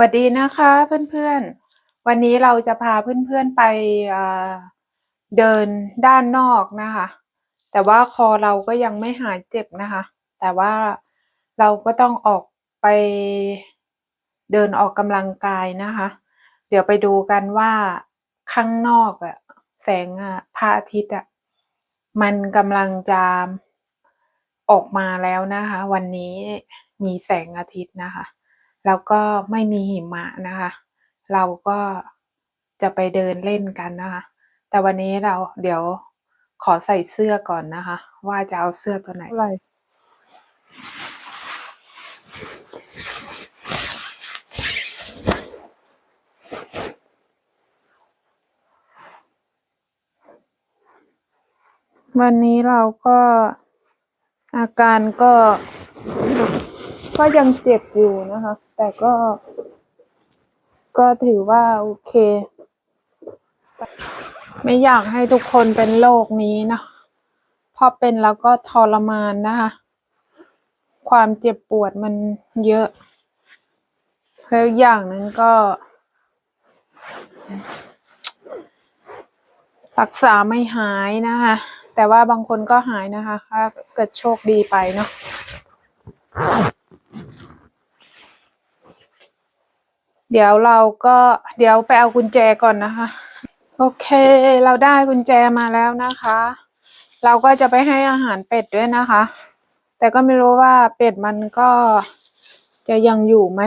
วัสดีนะคะเพื่อนๆ วันนี้เราจะพาเพื่อนๆไปเดินด้านนอกนะคะ แต่ว่าคอเราก็ยังไม่หายเจ็บนะคะ แต่ว่าเราก็ต้องออกไปเดินออกกำลังกายนะคะ เดี๋ยวไปดูกันว่าข้างนอกอะแสงอะพระอาทิตย์อะมันกำลังจะออกมาแล้วนะคะ วันนี้มีแสงอาทิตย์นะคะ แล้วก็ไม่มีหิมะนะคะ เราก็จะไปเดินเล่นกันนะคะ แต่วันนี้เราเดี๋ยวขอใส่เสื้อก่อนนะคะ ว่าจะเอาเสื้อตัวไหนอะไรวันนี้เราก็อาการก็ก็ยังเจ็บอยู่นะคะ แต่ก็ ก็ถือว่าโอเค ไม่อยากให้ทุกคนเป็นโรคนี้นะพราะเป็นแล้วก็ทรมานนะคะ ความเจ็บปวดมันเยอะ แล้วอย่างนึ่งก็ รักษาไม่หายนะคะแต่ว่าบางคนก็หายนะคะถ้าเกิดโชคดีไปเนาะ เดี๋ยวเราก็เดี๋ยวไปเอากุญแจก่อนนะคะ โอเค เราได้กุญแจมาแล้วนะคะ เราก็จะไปให้อาหารเป็ดด้วยนะคะ แต่ก็ไม่รู้ว่าเป็ดมันก็จะยังอยู่ไหม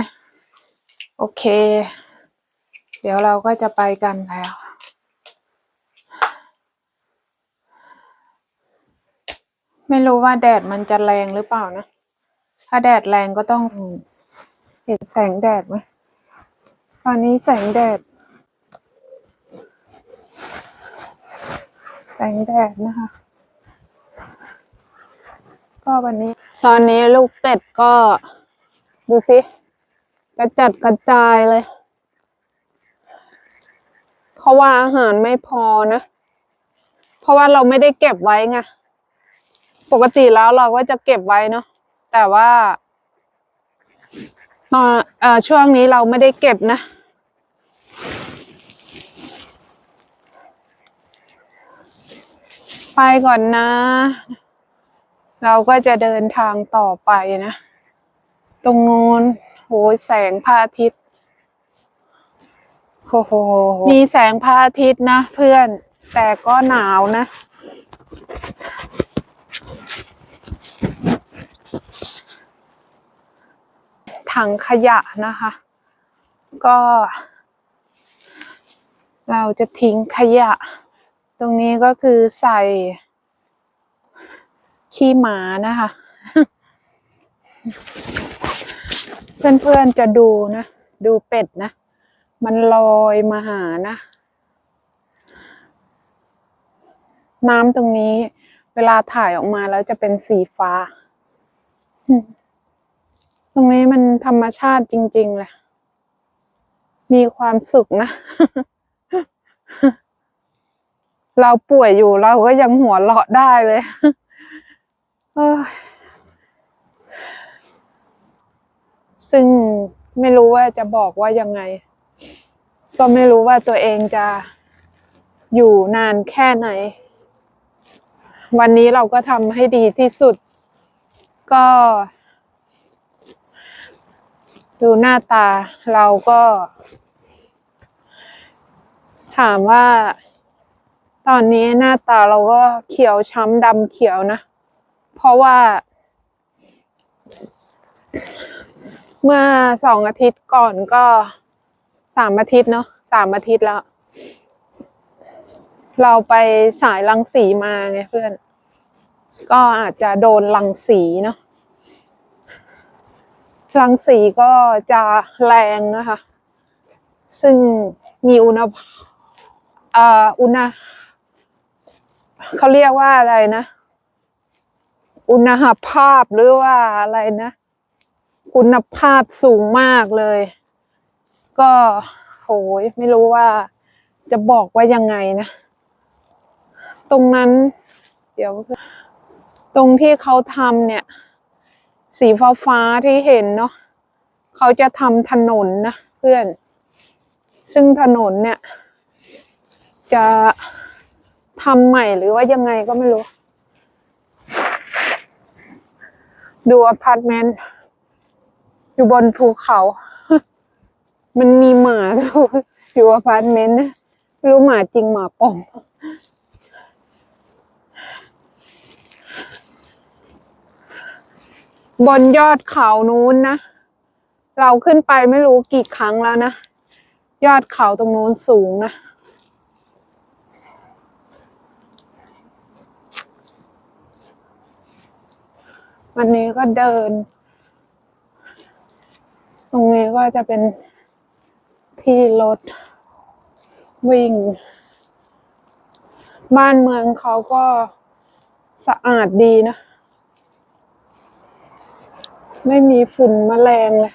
โอเค เดี๋ยวเราก็จะไปกันแล้วไม่รู้ว่าแดดมันจะแรงหรือเปล่านะ ถ้าแดดแรงก็ต้องเห็นแสงแดดไหม ตอนนี้แสงแดด แสงแดดนะคะ ก็วันนี้ ตอนนี้ลูกเป็ดก็ดูสิกระจัดกระจายเลยเพราะว่าอาหารไม่พอนะ เพราะว่าเราไม่ได้เก็บไว้ไง ปกติแล้วเราก็จะเก็บไว้เนาะ แต่ว่า ตอนเอ่อช่วงนี้เราไม่ได้เก็บนะ ไปก่อนนะ เราก็จะเดินทางต่อไปนะ ตรงนู้นโหยแสงพระอาทิตย์โอ้โหมีแสงพระอาทิตย์นะเพื่อนแต่ก็หนาวนะ ถังขยะนะคะ ก็ เราจะทิ้งขยะ ตรงนี้ก็คือใส่ ขี้หมานะคะ เพื่อนๆจะดูนะ ดูเป็ดนะ มันลอยมาหานะ น้ำตรงนี้เวลาถ่ายออกมาแล้วจะเป็นสีฟ้า ตรงนี้มันธรรมชาติจริงๆเลยมีความสุขนะ เราป่วยอยู่เราก็ยังหัวเราะได้เลยเอ้ยซึ่งไม่รู้ว่าจะบอกว่ายังไง ก็ไม่รู้ว่าตัวเองจะอยู่นานแค่ไหน วันนี้เราก็ทำให้ดีที่สุด ก็ ดูหน้าตาเราก็ ถามว่า ตอนนี้หน้าตาเราก็เขียวช้ำดำเขียวนะ เพราะว่า เมื่อสองอาทิตย์ก่อนก็สามอาทิตย์เนาะสามอาทิตย์แล้ว เราไปสายรังสีมาไงเพื่อน ก็อาจจะโดนรังสีเนาะ รังสีก็จะแรงนะคะ ซึ่งมีอุณหอ่ออุณหเขาเรียกว่าอะไรนะ อุณหภาพหรือว่าอะไรนะ คุณภาพสูงมากเลย ก็โหยไม่รู้ว่าจะบอกว่ายังไงนะ ตรงนั้น เดี๋ยว ตรงที่เขาทำเนี่ย สีฟ้าฟ้าที่เห็นเนาะเขาจะทำถนนนะเพื่อน ซึ่งถนนเนี่ย จะทำใหม่หรือว่ายังไงก็ไม่รู้ ดูอพาร์ตเมนต์อยู่บนภูเขา มันมีหมาด้วยอยู่อพาร์ตเมนต์นะรู้หมาจริงหมาปลอม บนยอดเขานู้นนะ เราขึ้นไปไม่รู้กี่ครั้งแล้วนะ ยอดเขาตรงนู้นสูงนะ วันนี้ก็เดิน ตรงนี้ก็จะเป็นที่รถวิ่ง บ้านเมืองเขาก็สะอาดดีนะ ไม่มีฝุ่นแมลงเลย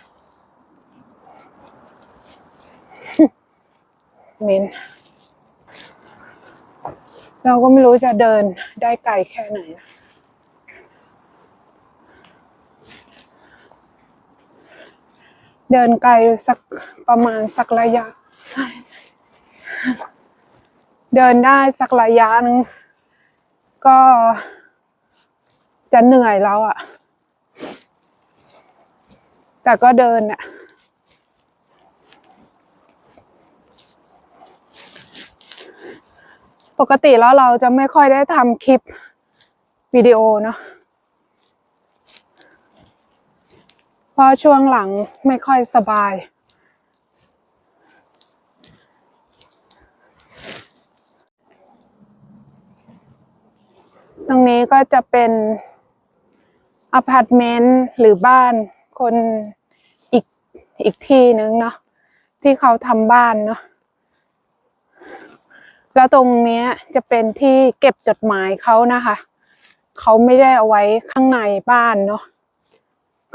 เม็นเราก็ไม่รู้จะเดินได้ไกลแค่ไหนนะเดินไกลสักประมาณสักระยะ เดินได้สักระยะนึงก็จะเหนื่อยแล้วอะ่ะ แต่ก็เดินอะปกติแล้วเราจะไม่ค่อยได้ทำคลิปวิดีโอเนาะเพราะช่วงหลังไม่ค่อยสบาย ตรงนี้ก็จะเป็นอพาร์ตเมนต์หรือบ้านคน อีกที่นึงเนาะที่เขาทำบ้านเนาะแล้วตรงเนี้ยจะเป็นที่เก็บจดหมายเขานะคะ เขาไม่ได้เอาไว้ข้างในบ้านเนาะ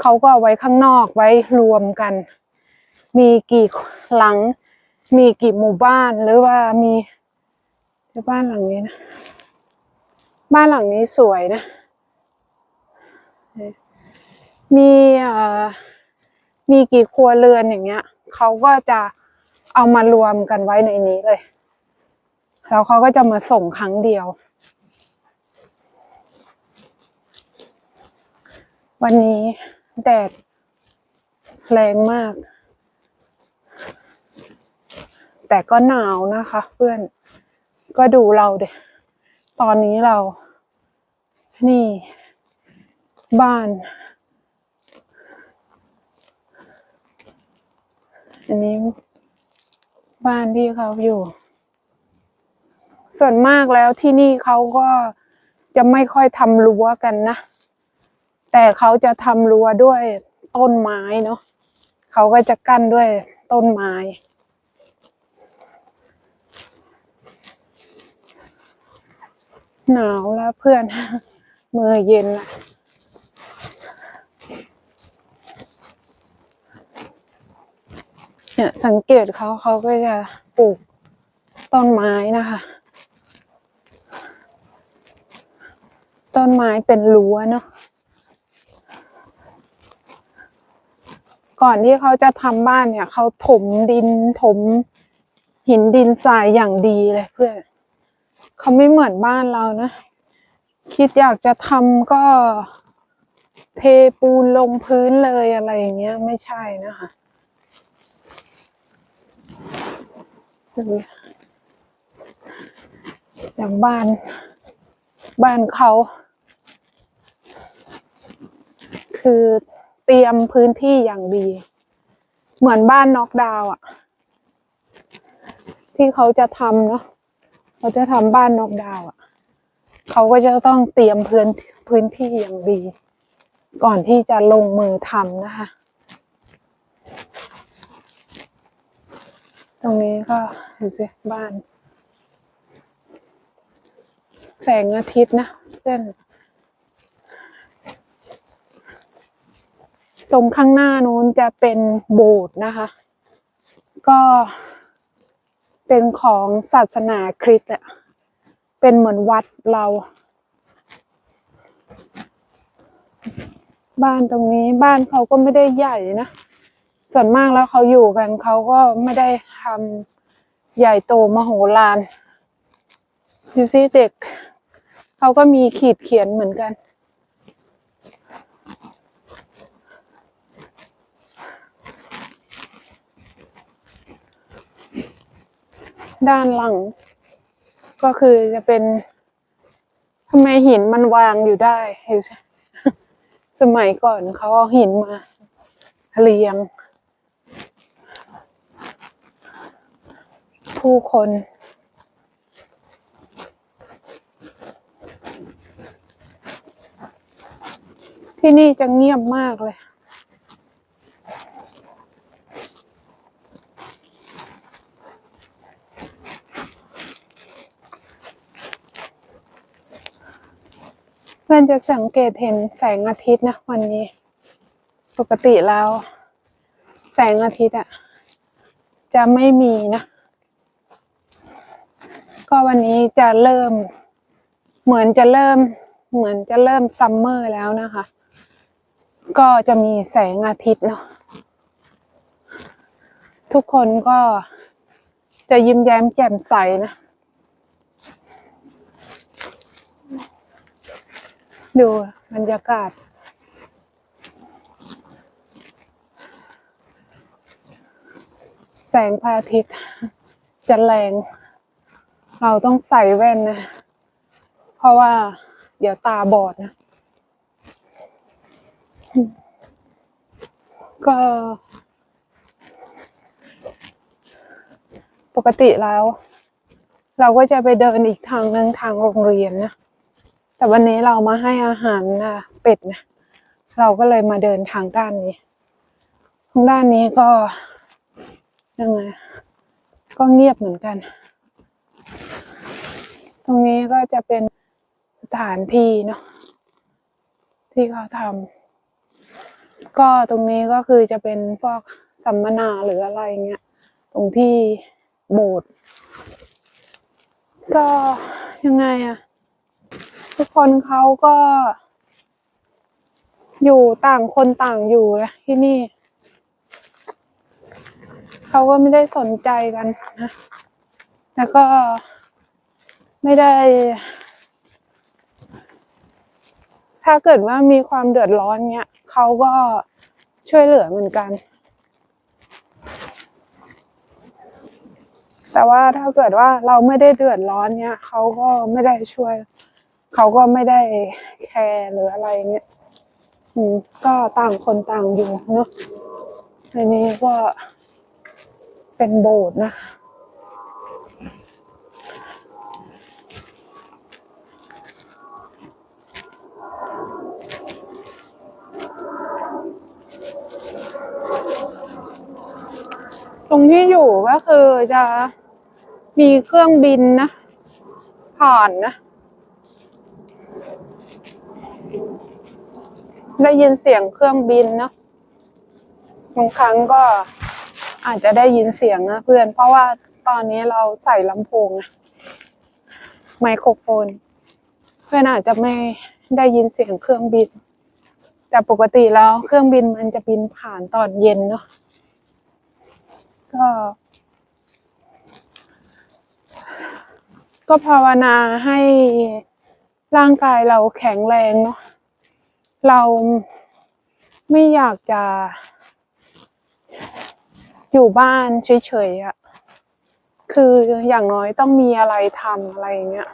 เขาก็เอาไว้ข้างนอกไว้รวมกัน มีกี่หลัง มีกี่หมู่บ้านหรือว่ามีบ้านหลังนี้นะ บ้านหลังนี้สวยนะ มีเอ่อ มีกี่ครัวเรือนอย่างเงี้ยเขาก็จะเอามารวมกันไว้ในนี้เลย แล้วเขาก็จะมาส่งครั้งเดียว วันนี้แดดแรงมาก แต่ก็หนาวนะคะ เพื่อน ก็ดูเราเดยตอนนี้เรา นี่ บ้าน อันนี้บ้านที่เขาอยู่ ส่วนมากแล้วที่นี่เขาก็จะไม่ค่อยทำรั้วกันนะ แต่เขาจะทำรั้วด้วยต้นไม้เนาะเขาก็จะกั้นด้วยต้นไม้หนาวแล้วเพื่อนมือเย็นละ เนี่ยสังเกตเขาเขาก็จะปลูกต้นไม้นะคะ ต้นไม้เป็นรั้วเนาะก่อนที่เขาจะทำบ้านเนี่ยเขาถมดินถมหินดินทรายอย่างดีเลยเพื่อนเขาไม่เหมือนบ้านเรานะ คิดอยากจะทำก็เทปูนลงพื้นเลยอะไรอย่างเงี้ยไม่ใช่นะคะ อย่างบ้าน บ้านเขา คือเตรียมพื้นที่อย่างดี เหมือนบ้านน็อกดาวอะที่เขาจะทำเนาะเขาจะทำบ้านนอกดาวอะเขาก็จะต้องเตรียมพื้นพื้นที่อย่างดี ก่อนที่จะลงมือทำนะคะ ตรงนี้ก็ดูสิบ้าน แสงอาทิตย์นะเพื่อนตรงข้างหน้านู้นจะเป็นโบสถ์นะคะ ก็เป็นของศาสนาคริสต์อะเป็นเหมือนวัดเรา บ้านตรงนี้บ้านเขาก็ไม่ได้ใหญ่นะ ส่วนมากแล้วเขาอยู่กันเขาก็ไม่ได้ทำใหญ่โตมโหฬารดูซิเด็ก เขาก็มีขีดเขียนเหมือนกัน ด้านหลัง ก็คือจะเป็นทำไมหินมันวางอยู่ได้เห็นไหมสมัยก่อนเขาเอาหินมาเรียง ผู้คน ที่นี่จะเงียบมากเลยเพื่อนจะสังเกตเห็นแสงอาทิตย์นะวันนี้ ปกติแล้ว แสงอาทิตย์อะจะไม่มีนะ ก็วันนี้จะเริ่ม เหมือนจะเริ่ม เหมือนจะเริ่มซัมเมอร์แล้วนะคะ ก็จะมีแสงอาทิตย์เนาะทุกคนก็จะยิ้มแย้มแจ่มใสนะ ดูบรรยากาศแสงพระอาทิตย์จะแรง เราต้องใส่แว่นนะ เพราะว่า เดี๋ยวตาบอดนะ ก็ ปกติแล้ว เราก็จะไปเดินอีกทางหนึ่งทางโรงเรียนนะ แต่วันนี้เรามาให้อาหารนะเป็ดนะ เราก็เลยมาเดินทางด้านนี้ทางด้านนี้ก็ยังไงก็เงียบเหมือนกัน ตรงนี้ก็จะเป็นสถานที่เนาะที่เขาทำก็ตรงนี้ก็คือจะเป็นพวกสัมมนาหรืออะไรเงี้ย ตรงที่โบสถ์ก็ยังไงอะทุกคนเขาก็ อยู่ต่างคนต่างอยู่นะที่นี่ เขาก็ไม่ได้สนใจกันนะ แล้วก็ไม่ได้ ถ้าเกิดว่ามีความเดือดร้อนเนี้ยเขาก็ช่วยเหลือเหมือนกัน แต่ว่าถ้าเกิดว่าเราไม่ได้เดือดร้อนเนี้ยเขาก็ไม่ได้ช่วย เขาก็ไม่ได้แคร์หรืออะไรเงี้ยอืมก็ต่างคนต่างอยู่เนาะในนี้ก็เป็นโบสถ์นะ ตรงที่อยู่ ก็คือจะมีเครื่องบินนะ ผ่านนะ ได้ยินเสียงเครื่องบินเนาะบางครั้งก็อาจจะได้ยินเสียงนะเพื่อน เพราะว่าตอนนี้เราใส่ลำโพงอะไมโครโฟน เพื่อนอาจจะไม่ได้ยินเสียงเครื่องบิน แต่ปกติแล้วเครื่องบินมันจะบินผ่านตอนเย็นเนาะก็ ก็ภาวนาให้ร่างกายเราแข็งแรงเนาะเราไม่อยากจะ อยู่บ้านเฉยๆอะคืออย่างน้อยต้องมีอะไรทำอะไรอย่างเงี้ย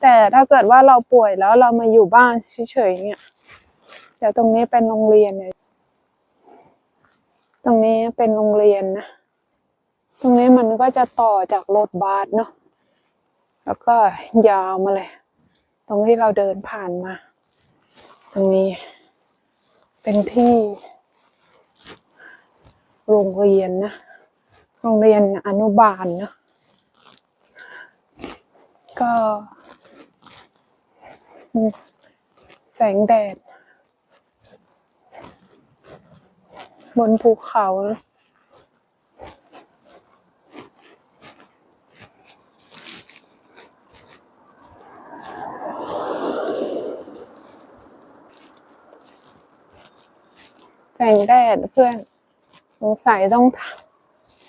แต่ถ้าเกิดว่าเราป่วยแล้วเรามาอยู่บ้านเฉยๆเนี่ยเดี๋ยวตรงนี้เป็นโรงเรียนเนี่ยตรงนี้เป็นโรงเรียนนะ ตรงนี้มันก็จะต่อจากรถบัสเนาะแล้วก็ยาวมาเลย ตรงที่เราเดินผ่านมา ตรงนี้ เป็นที่ โรงเรียนนะ โรงเรียนอนุบาลเนอะก็แสงแดด บนภูเขานะ แสงแดดเพื่อนสงสัยต้อง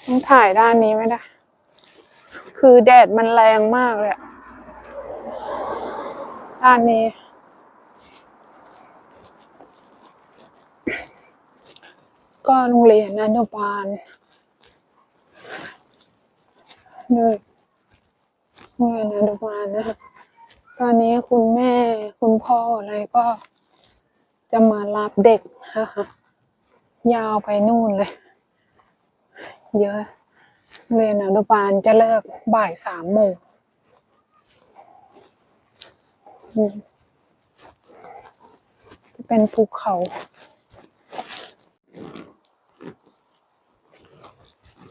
ต้องถ่ายด้านนี้ไม่ได้ คือแดดมันแรงมากเลยด้านนี้ ก็โรงเรียนอนุบาลนี่โรงเรียนอนุบาลนะคะตอนนี้คุณแม่คุณพ่ออะไรก็จะมารับเด็กนะคะ ยาวไปนู่นเลย เยอะเรียนอนุบาลจะเลิกบ่ายสามโมงจะเป็นภูเขา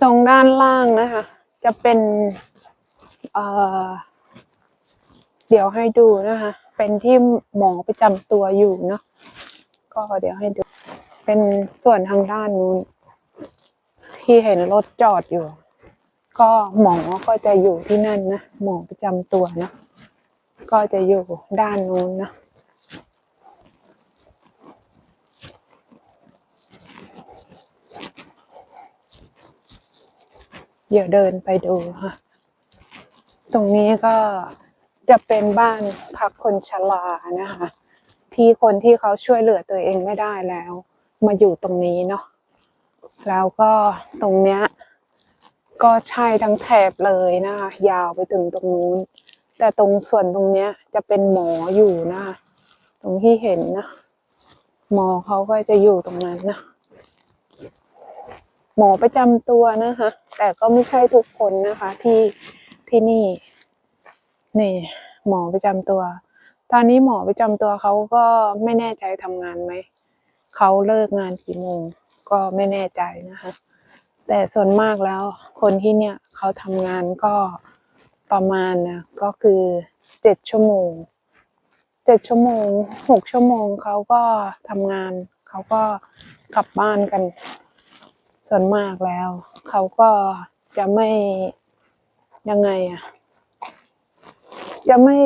ตรงด้านล่างนะคะ จะเป็นเอ่อเดี๋ยวให้ดูนะคะ เป็นที่หมอประจำตัวอยู่เนาะก็เดี๋ยวให้ดู เป็นส่วนทางด้านนู้นที่เห็นรถจอดอยู่ ก็หมอก็จะอยู่ที่นั่นนะหมอประจำตัวนะก็จะอยู่ด้านนู้นนะเดี๋ยวเดินไปดูค่ะ ตรงนี้ก็จะเป็นบ้านพักคนชรานะคะ ที่คนที่เขาช่วยเหลือตัวเองไม่ได้แล้ว มาอยู่ตรงนี้เนาะแล้วก็ตรงเนี้ยก็ใช่ทั้งแถบเลยนะคะยาวไปถึงตรงนู้น แต่ตรงส่วนตรงเนี้ยจะเป็นหมออยู่นะคะตรงที่เห็นนะหมอเขาก็จะอยู่ตรงนั้นนะหมอประจำตัวนะคะ แต่ก็ไม่ใช่ทุกคนนะคะ ที่ที่นี่ นี่ หมอประจำตัว ตอนนี้หมอประจำตัวเขาก็ไม่แน่ใจทำงานไหม เขาเลิกงานกี่โมง ก็ไม่แน่ใจนะคะ แต่ส่วนมากแล้วคนที่เนี่ยเขาทำงานก็ประมาณนะก็คือเจ็ดชั่วโมงเจ็ดชั่วโมงหกชั่วโมงเขาก็ทำงาน เขาก็กลับบ้านกัน ส่วนมากแล้ว เขาก็จะไม่ยังไงอะจะไม่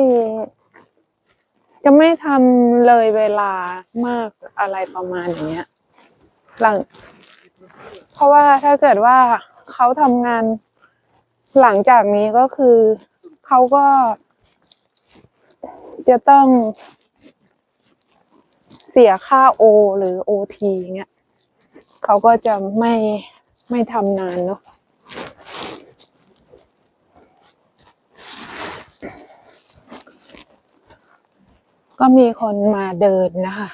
จะไม่ทำเลยเวลามากอะไรประมาณอย่างเงี้ย หลัง เพราะว่าถ้าเกิดว่าเขาทำงานหลังจากนี้ก็คือเขาก็ จะต้องเสียค่าโอหรือโอทีเงี้ยเขาก็จะไม่ไม่ทำนานเนาะ ก็มีคนมาเดินนะคะ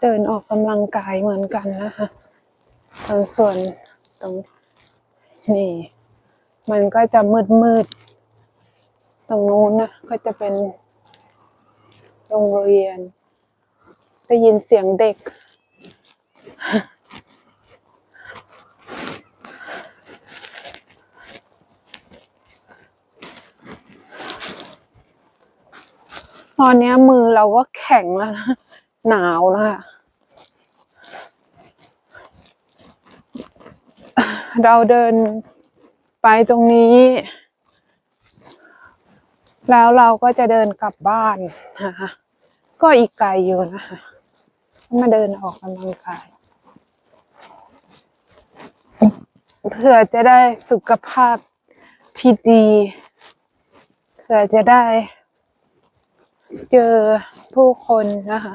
เดินออกกำลังกายเหมือนกันนะคะตรงส่วนตรงนี่ มันก็จะมืดมืดๆตรงนู้นนะก็จะเป็นโรงเรียนได้ยินเสียงเด็ก ตอนนี้มือเราก็แข็งแล้วนะ หนาวแล้วค่ะเราเดินไปตรงนี้ แล้วเราก็จะเดินกลับบ้านนะคะก็อีกไกลอยู่นะคะมาเดินออกกำลังกายเพื่อจะได้สุขภาพที่ดี เพื่อจะได้ เจอผู้คนนะคะ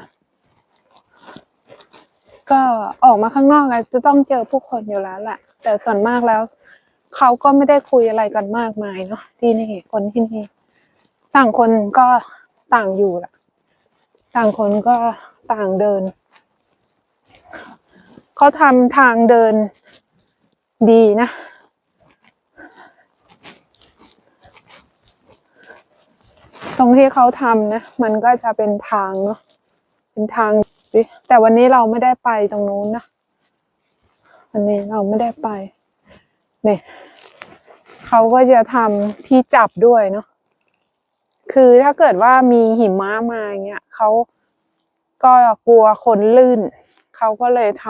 ก็ออกมาข้างนอกอะจะต้องเจอผู้คนอยู่แล้วแหละแต่ส่วนมากแล้ว เขาก็ไม่ได้คุยอะไรกันมากมายเนาะที่นี่คนที่นี่ต่างคนก็ต่างอยู่ละต่างคนก็ต่างเดินเขาทำทางเดินดีนะ ตรงที่เขาทำนะ มันก็จะเป็นทางเนาะเป็นทางสิแต่วันนี้เราไม่ได้ไปตรงนู้นนะวันนี้เราไม่ได้ไปเนี่ยเขาก็จะทำที่จับด้วยเนาะคือถ้าเกิดว่ามีหิมะมาอย่างเงี้ยเขาก็กลัวคนลื่น เขาก็เลยท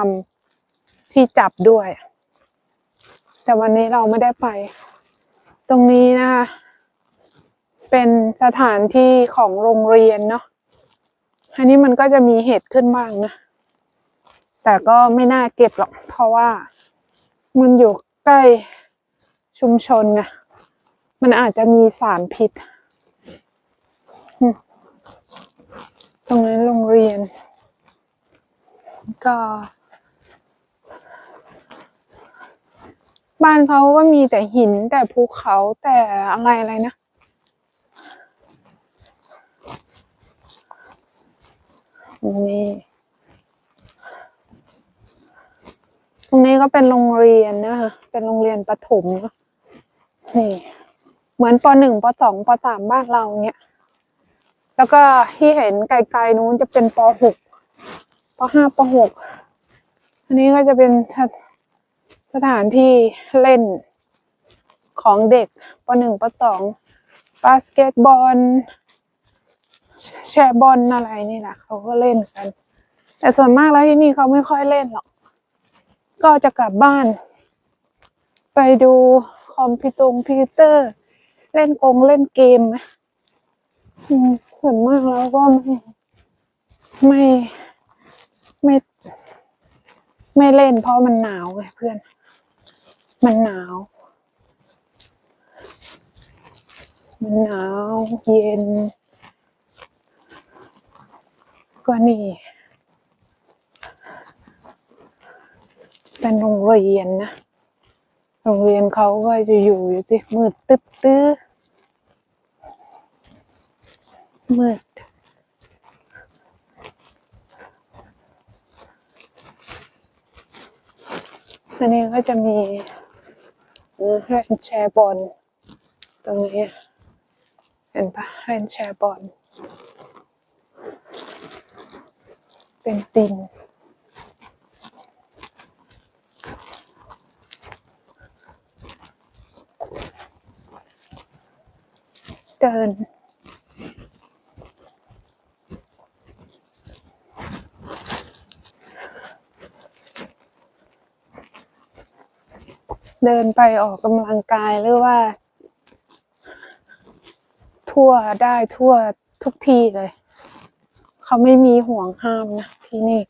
ำที่จับด้วย แต่วันนี้เราไม่ได้ไป ตรงนี้นะคะ เป็นสถานที่ของโรงเรียนเนาะอันนี้มันก็จะมีเห็ดขึ้นบ้างนะ แต่ก็ไม่น่าเก็บหรอก เพราะว่ามันอยู่ใกล้ชุมชนไงมันอาจจะมีสารพิษ ตรงนั้นโรงเรียน ก็ บ้านเขาก็มีแต่หินแต่ภูเขาแต่อะไรอะไรนะ นี่ตรงนี้ก็เป็นโรงเรียนนะคะ เป็นโรงเรียนประถมเนอะนี่ เหมือนปหนึ่งปสองปสามบ้านเราเนี้ย แล้วก็ที่เห็นไกลๆนู้นจะเป็นปหกปห้าปหกอันนี้ก็จะเป็นสถานที่เล่นของเด็กปหนึ่งปสองบาสเกตบอล แชร์บอลอะไรนี่แหละเขาก็เล่นกัน แต่ส่วนมากแล้วที่นี่เขาไม่ค่อยเล่นหรอก ก็จะกลับบ้าน ไปดูคอมพิวตงพิวเตอร์ เล่นกงเล่นเกมนะอืมส่วนมากแล้วก็ไม่ ไม่ ไม่ไม่เล่นเพราะมันหนาวไงเพื่อน มันหนาว มันหนาวเย็น ก็นี่ เป็นโรงเรียนนะ โรงเรียนเขาก็จะอยู่อยู่สิ มืดตึ๊ดตื้อมืดอันนี้ก็จะมีเอ่อเล่นแชร์บอลตรงนี้ เห็นปะเล่นแชร์บอล เป็นตินเดินเดินไปออกกำลังกายหรือว่า ทั่วได้ทั่วทุกที่เลย เขาไม่มีห่วงห้ามนะ ที่นี่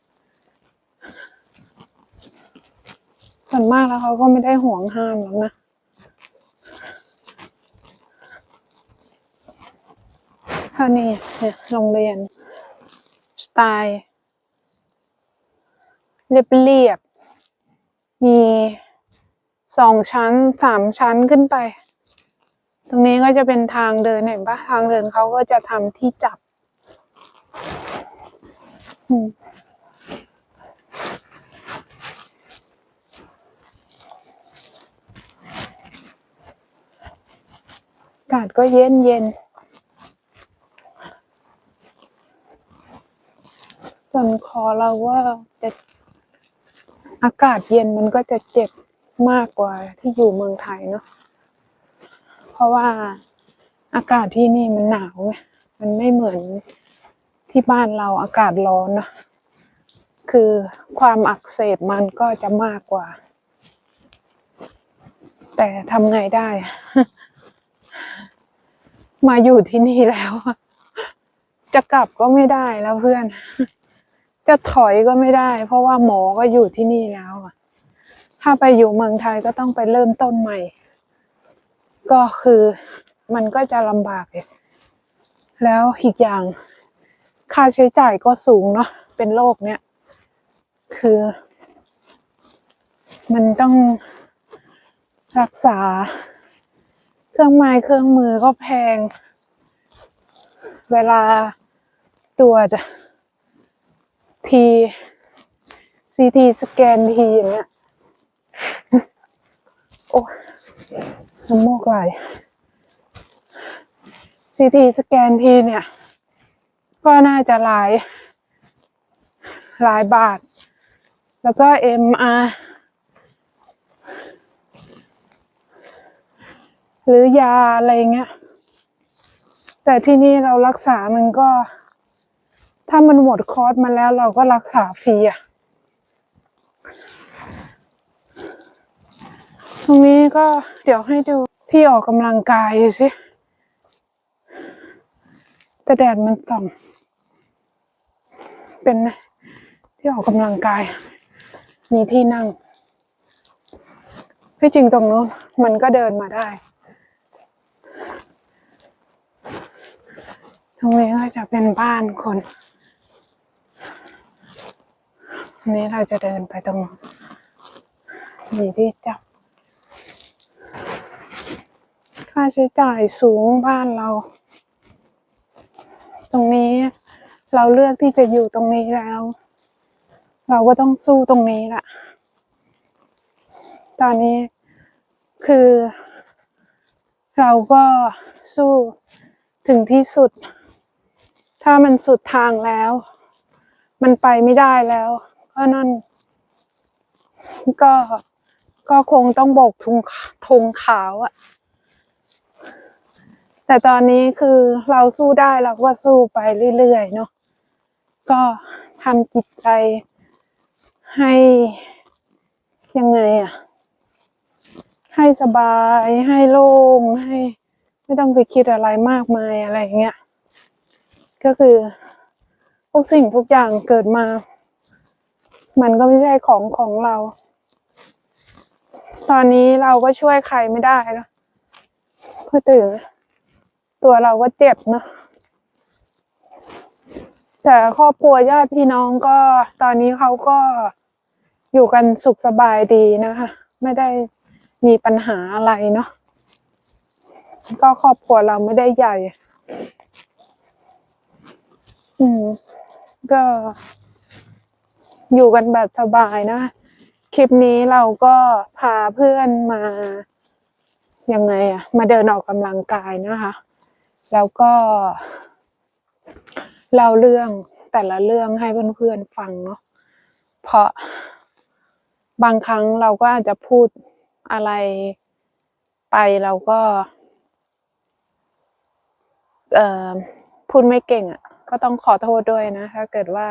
ส่วนมากแล้วเขาก็ไม่ได้ห่วงห้ามหรอกนะเท่านี้เนี่ยโรงเรียน สไตล์เรียบเรียบๆมีสองชั้นสามชั้นขึ้นไป ตรงนี้ก็จะเป็นทางเดินเห็นปะทางเดินเขาก็จะทำที่จับ อืมากาศก็เย็นเย็นส่วนคอเราว่าจะอากาศเย็นมันก็จะเจ็บมากกว่าที่อยู่เมืองไทยเนาะ เพราะว่าอากาศที่นี่มันหนาวไง มันไม่เหมือนที่บ้านเราอากาศร้อนนะคือความอักเสบมันก็จะมากกว่า แต่ทำไงได้ มาอยู่ที่นี่แล้วจะกลับก็ไม่ได้แล้วเพื่อน จะถอยก็ไม่ได้ เพราะว่าหมอก็อยู่ที่นี่แล้วถ้าไปอยู่เมืองไทยก็ต้องไปเริ่มต้นใหม่ ก็คือมันก็จะลำบากอีกแล้วอีกอย่างค่าใช้จ่ายก็สูงเนาะเป็นโรคเนี้ยคือ มันต้องรักษา เครื่องไม้เครื่องมือก็แพง เวลาตรวจทีซีทีสแกนทีอย่างเงี้ยโอ้น้ำมูกไหลซีทีสแกนทีเนี่ย ก็น่าจะหลาย หลายบาท แล้วก็เอ็มอาร์ หรือยาอะไรเงี้ย แต่ที่นี่เรารักษามันก็ ถ้ามันหมดคอร์สมาแล้วเราก็รักษาฟรีอะตรงนี้ก็เดี๋ยวให้ดูที่ออกกำลังกายสิแต่แดดมันส่อง เป็นที่ออกกำลังกาย มีที่นั่งที่จริงตรงนู้นมันก็เดินมาได้ รงนี้ก็จะเป็นบ้านคนอันนี้เราจะเดินไปตรงมีที่จับ ค่าใช้จ่ายสูงบ้านเรา ตรงนี้เราเลือกที่จะอยู่ตรงนี้แล้ว เราก็ต้องสู้ตรงนี้แหละตอนนี้คือ เราก็สู้ถึงที่สุด ถ้ามันสุดทางแล้ว มันไปไม่ได้แล้ว ก็นั่น ก็ก็คงต้องโบกทงธงขาวอะแต่ตอนนี้คือเราสู้ได้เราก็สู้ไปเรื่อยๆเนาะก็ทำจิตใจให้ยังไงอะให้สบายให้โล่งให้ ไม่ต้องไปคิดอะไรมากมายอะไรอย่างเงี้ย ก็คือทุกสิ่งทุกอย่างเกิดมา มันก็ไม่ใช่ของของเรา ตอนนี้เราก็ช่วยใครไม่ได้แล้วเพื่อตื่นตัวเราก็เจ็บเนะแต่ครอบครัวญาติพี่น้องก็ตอนนี้เขาก็อยู่กันสุขสบายดีนะคะ ไม่ได้มีปัญหาอะไรเนาะก็ครอบครัวเราไม่ได้ใหญ่ อืม ก็อยู่กันแบบสบายนะ คลิปนี้เราก็พาเพื่อนมา ยังไงอะมาเดินออกกำลังกายนะคะ แล้วก็เล่าเรื่องแต่ละเรื่องให้เพื่อนๆฟังเนาะ เพราะบางครั้งเราก็อาจจะพูดอะไรไปเราก็ เอ่อพูดไม่เก่งอะ ก็ต้องขอโทษด้วยนะถ้าเกิดว่า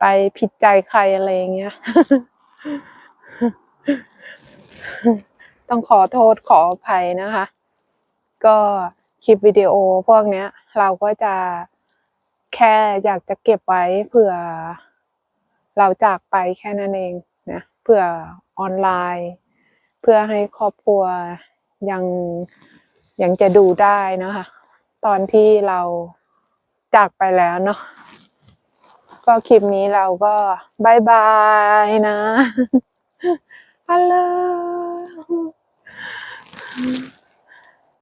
ไปผิดใจใครอะไรอย่างเงี้ย ต้องขอโทษขออภัยนะคะ ก็คลิปวิดีโอพวกเนี้ย เราก็จะแค่อยากจะเก็บไว้เผื่อเราจากไปแค่นั้นเองนะเผื่อออนไลน์ เพื่อให้ครอบครัวยังยังจะดูได้นะคะ ตอนที่เรา จากไปแล้วเนาะก็คลิปนี้เราก็บายบายนะฮัลโหล